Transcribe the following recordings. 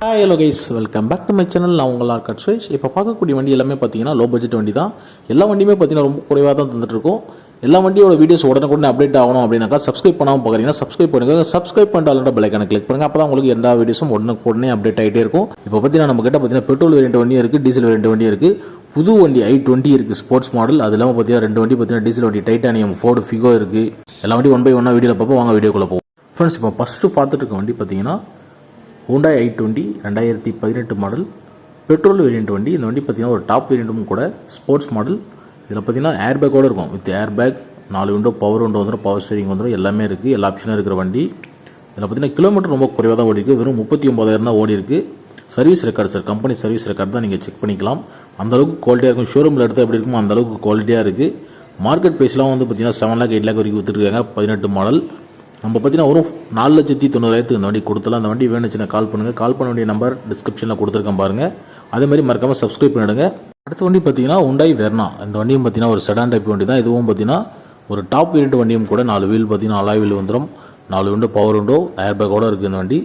Hi hello guys welcome back to my channel நான் உங்கள் ஆர்காட் சுரேஷ் இப்போ பார்க்கக்கூடிய வண்டி எல்லாமே பார்த்தீங்கன்னா லோ பட்ஜெட் வண்டி தான் எல்லா வண்டியுமே பார்த்தீங்கன்னா ரொம்ப குறைவாக தான் தந்துட்டுருக்கோம். எல்லா வண்டியோட வீடியோஸ் உடனுக்குடனே அப்டேட் ஆகணும் அப்படின்னாக்கா சப்ஸ்கிரைப் பண்ணாமல் பார்க்குறீங்கன்னா சப்ஸ்கிரைப் பண்ணுங்கள் சப்ஸ்கிரைப் பண்ணிட்டு பெலைக்கான கிளிக் பண்ணுங்கள் அப்போ தான் உங்களுக்கு எல்லா வீடியோஸும் உடனுக்குடனே அப்டேட் ஆகிட்டே இருக்கும். இப்போ பார்த்தீங்கன்னா நம்ம கிட்ட பார்த்தீங்கன்னா பெட்ரோல் வேரியண்ட் வண்டியும் இருக்குது டீசல் வேரியண்ட் வண்டியும் இருக்குது புது வண்டி ஐ டுவெண்ட்டி இருக்குது ஸ்போர்ட்ஸ் மாடல் அது இல்லாமல் பார்த்தீங்கன்னா ரெண்டு வண்டி பார்த்தீங்கன்னா டீசல் வண்டி. டைட்டானியம் ஃபோர்டு ஃபிகோ இருக்குது எல்லா வண்டி ஒன் பை ஒன்னாக வீடியோவில் பார்ப்போம். வாங்க வீடியோக்குள்ளே போவோம். ஃப்ரெண்ட்ஸ் இப்போ ஃபஸ்ட்டு பார்த்துட்டு இருக்க வண்டி பார்த்தீங்கன்னா ஹூண்டாய் ஐ டுவெண்ட்டி ரெண்டாயிரத்தி பதினெட்டு மாடல் பெட்ரோல் வேரியண்ட் வண்டி இந்த வண்டி பார்த்திங்கன்னா ஒரு டாப் வேரியண்ட்டும் கூட ஸ்போர்ட்ஸ் மாடல் இதில் பார்த்தீங்கன்னா ஏர் பேக்கோடு இருக்கும். வித் ஏர் பேக் நாலு விண்டோ பவர் விண்டோ வந்துடும் பவர் ஸ்டேரிங் வந்துடும் எல்லாமே இருக்குது எல்லா ஆப்ஷனும் இருக்கிற வண்டி. இதில் பார்த்தீங்கன்னா கிலோமீட்டர் ரொம்ப குறைவாக தான் ஓடி இருக்குது வெறும் முப்பத்தி ஒம்பதாயிரம் தான் ஓடி இருக்குது service record sir company service record தான் நீங்கள் செக் பண்ணிக்கலாம். அந்தளவுக்கு குவாலிட்டியாக இருக்கும். ஷோரூமில் எடுத்தால் எப்படி இருக்குமோ அந்தளவுக்கு குவாலிட்டியாக இருக்குது மார்க்கெட் ப்ரைஸ்லாம் வந்து பார்த்தீங்கன்னா செவன் லேக் எயிட் லேக் வரைக்கும் விற்றுருக்காங்க பதினெட்டு மாடல் நம்ம பார்த்தீங்கன்னா ஒரு நாலு லட்சத்தி தொண்ணூறாயிரத்துக்கு இந்த வண்டி கொடுத்தலாம் அந்த வண்டி வேணுச்சுன்னா கால் பண்ணுங்கள் கால் பண்ண வேண்டிய நம்பர் டிஸ்கிரிப்ஷனில் கொடுத்துருக்கேன் பாருங்கள் அதே மாதிரி மறக்காமல் சப்ஸ்கிரைப் பண்ணிடுங்க. அடுத்த வண்டி பார்த்தீங்கன்னா உண்டாய் வெர்னா இந்த வண்டியும் பார்த்தீங்கன்னா ஒரு செடான் டைப் வண்டி தான். இதுவும் பார்த்தீங்கன்னா ஒரு டாப் வேரியண்ட் வண்டியும் கூட. நாலு வீல் பார்த்தீங்கன்னா அலாய் வீல் வந்துடும் நாலு விண்டோ பவர் விண்டோ ஏர் பேக்கோட இருக்குது இந்த வண்டி.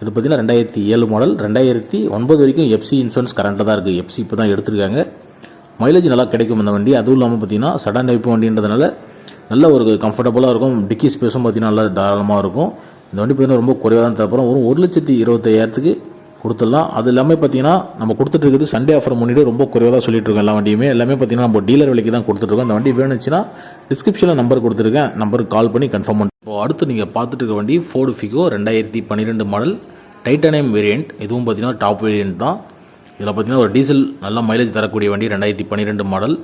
இது பார்த்தீங்கன்னா ரெண்டாயிரத்தி ஏழு மாடல் ரெண்டாயிரத்தி ஒன்பது வரைக்கும் எஃப்சி இன்சூரன்ஸ் கரண்ட்டாக தான் இருக்குது எஃப்சி இப்போ தான் எடுத்திருக்காங்க. மைலேஜ் நல்லா கிடைக்கும் இந்த வண்டி. அதுவும் இல்லாமல் பார்த்தீங்கன்னா சடான் டைப் வண்டின்றதுனால நல்ல ஒரு கம்ஃபர்டபுளாக இருக்கும். டிக்கி ஸ்பேஸும் பார்த்தீங்கன்னா நல்லா தாராளமாக இருக்கும். இந்த வண்டி பார்த்தீங்கன்னா ரொம்ப குறைவாக தான் தரப்போம் ஒரு ஒரு லட்சத்தி இருபத்தையாயிரத்துக்கு கொடுத்துடலாம். அது எல்லாமே பார்த்தீங்கன்னா நம்ம கொடுத்துட்ருக்குது சண்டே ஆஃபர் முன்னிட்டு ரொம்ப குறைவாக தான் சொல்லிட்டு இருக்கோம் எல்லா வண்டியுமே. எல்லாமே பார்த்தீங்கன்னா நம்ம டீலர் விலைக்கு தான் கொடுத்துட்ருக்கோம் அந்த வண்டி வேணுச்சுன்னா டிஸ்கிரிப்ஷனில் நம்பர் கொடுத்துருக்கேன். நம்பருக்கு கால் பண்ணி கன்ஃபார்ம் பண்ணி இப்போ அடுத்து நீங்கள் பார்த்துட்டு இருக்க வண்டி ஃபோர்டு ஃபிகோ ரெண்டாயிரத்தி பன்னிரெண்டு மாடல் டைட்டானியம் வேரியண்ட் இதுவும் பார்த்தீங்கன்னா டாப் வேரியண்ட் தான். இதில் பார்த்தீங்கன்னா ஒரு டீசல் நல்ல மைலேஜ் தரக்கூடிய வண்டி ரெண்டாயிரத்தி பன்னிரெண்டு மாடல்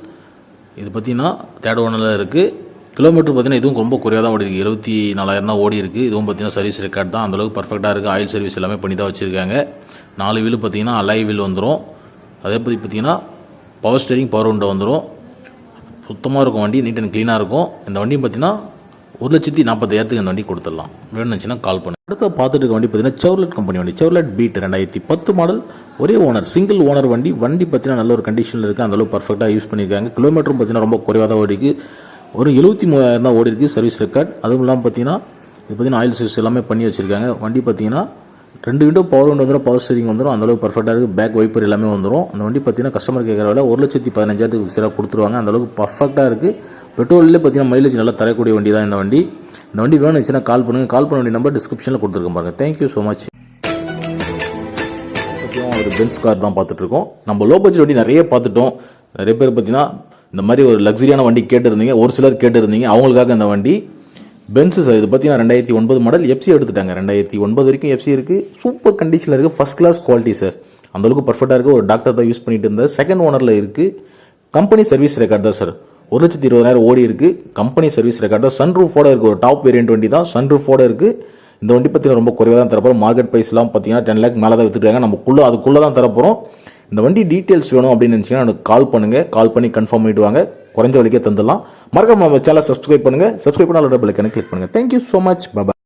இது பார்த்தீங்கன்னா தேர்ட் ஓனரில் இருக்குது கிலோமீட்டர் பார்த்தீங்கன்னா இதுவும் ரொம்ப குறைவாக தான் ஓடி இருக்குது எழுபத்தி நாலாயிரம் தான் ஓடி இருக்குது இதுவும் பார்த்தீங்கன்னா சர்வீஸ் ரெக்கார்ட் தான். அந்தளவுக்கு பர்ஃபெக்டாக இருக்குது ஆயில் சர்வீஸ் எல்லாமே பண்ணி தான் வச்சுருக்காங்க. நாலு வீல் பார்த்தீங்கன்னா அலை வீல் வந்துடும் அதே பற்றி பார்த்தீங்கன்னா பவர் ஸ்டேரிங் பவர் விண்டோ வந்துடும் சுத்தமாக இருக்கும் வண்டி நீட் அண்ட் க்ளீனாக இருக்கும். இந்த வண்டியும் பார்த்தீங்கன்னா ஒரு லட்சத்தி நாற்பத்தாயிரத்துக்கு இந்த வண்டி கொடுத்துடலாம். வேணுச்சுன்னா கால் பண்ணு அடுத்த பார்த்துட்டு இருக்க வண்டி பார்த்தீங்கன்னா செவர்லெட் கம்பெனி வண்டி. செவர்லெட் பீட் ரெண்டாயிரத்தி பத்து மாடல் ஒரே ஓனர் சிங்கிள் ஓனர் வண்டி. வண்டி பார்த்தீங்கன்னா நல்ல ஒரு கண்டிஷனில் இருக்குது அந்தளவுக்கு பர்ஃபெக்டாக யூஸ் பண்ணியிருக்காங்க. கிலோமீட்டரும் பார்த்தீங்கன்னா ரொம்ப குறைவாக தான் ஓடிக்கு ஒரு எழுபத்தி மூவாயிரம் தான் ஓடி இருக்குது சர்வீஸ் ரெக்கார்ட் அதுவும் இல்லாமல் பார்த்தீங்கன்னா இது பார்த்தீங்கன்னா ஆயில் சர்வீஸ் எல்லாமே பண்ணி வச்சுருக்காங்க. வண்டி பார்த்தீங்கன்னா ரெண்டு விண்டோ பவர் விண்டோ வந்துடும் பவர் ஸ்டீரிங் வந்துடும் அந்தளவுக்கு பர்ஃபெக்டாக இருக்குது பேக் வைப்பர் எல்லாமே வந்துடும் அந்த வண்டி பார்த்தீங்கன்னா கஸ்டமர் கேட்குற விலை ஒரு லட்சத்தி பதினஞ்சாயிரத்துக்கு சில கொடுத்துருவாங்க. அந்தளவுக்கு பர்ஃபெக்டாக இருக்குது பெட்ரோல்லே பார்த்தீங்கன்னா மைலேஜ் நல்லா தரக்கூடிய வண்டி தான் இந்த வண்டி. இந்த வண்டி வேணுச்சுன்னா கால் பண்ணுங்கள் கால் பண்ண வேண்டிய நம்பர் டிஸ்கிரிப்ஷனில் கொடுத்துருக்கோம் பாருங்கள் தேங்க்யூ ஸோ மச் ஒரு பென்ஸ் கார் தான் பார்த்துட்ருக்கோம் நம்ம லோ பட்ஜெட் வண்டி நிறைய பார்த்துட்டோம் நிறைய பேர் பார்த்தீங்கன்னா இந்த மாதிரி ஒரு லக்ஸரியான வண்டி கேட்டிருந்தீங்க ஒரு சிலர் கேட்டிருந்தீங்க அவங்களுக்காக இந்த வண்டி. பென்ஸு சார் இது பார்த்தீங்கன்னா ரெண்டாயிரத்தி ஒன்பது மாடல் எஃப்சி எடுத்துட்டாங்க. ரெண்டாயிரத்தி ஒன்பது வரைக்கும் எஃப்சி இருக்குது சூப்பர் கண்டிஷனில் இருக்குது ஃபஸ்ட் கிளாஸ் குவாலிட்டி சார் அந்தளவுக்கு பர்ஃபெக்டாக இருக்குது ஒரு டாக்டர் தான் யூஸ் பண்ணிட்டு இருந்தார். செகண்ட் ஓனரில் இருக்குது கம்பெனி சர்வீஸ் ரெக்கார்ட் தான் சார் ஒரு லட்சத்தி இருபதாயிரம் ஓடி இருக்குது கம்பெனி சர்வீஸ் ரெக்கார்ட் தான். சன் ரூஃபோட இருக்குது ஒரு டாப் வேரியன்ட் வண்டி தான். சன் ரூஃபோட இருக்குது இந்த வண்டி பார்த்தீங்கன்னா ரொம்ப குறைவாக தான் தரப்போம் மார்க்கெட் ப்ரைஸ்லாம் பார்த்தீங்கன்னா டென் லேக் மேலே தான் வித்துருக்காங்க நமக்குள்ளே அதுக்குள்ளே தான் தரப்போகிறோம் இந்த வண்டி டீட்டெயில்ஸ் வேணும் அப்படின்னு நினச்சிங்கன்னா எனக்கு கால் பண்ணுங்கள் கால் பண்ணி கன்ஃபார்ம் பண்ணிடுவாங்க. குறைஞ்ச வழிக்கே தந்துடலாம். மறக்காம நம்ம சேனலை சப்ஸ்கிரைப் பண்ணுங்கள் சப்ஸ்கிரைப் பண்ணால் டபுள் கிளிக் பண்ணுங்கள் தேங்க்யூ ஸோ மச் பாபா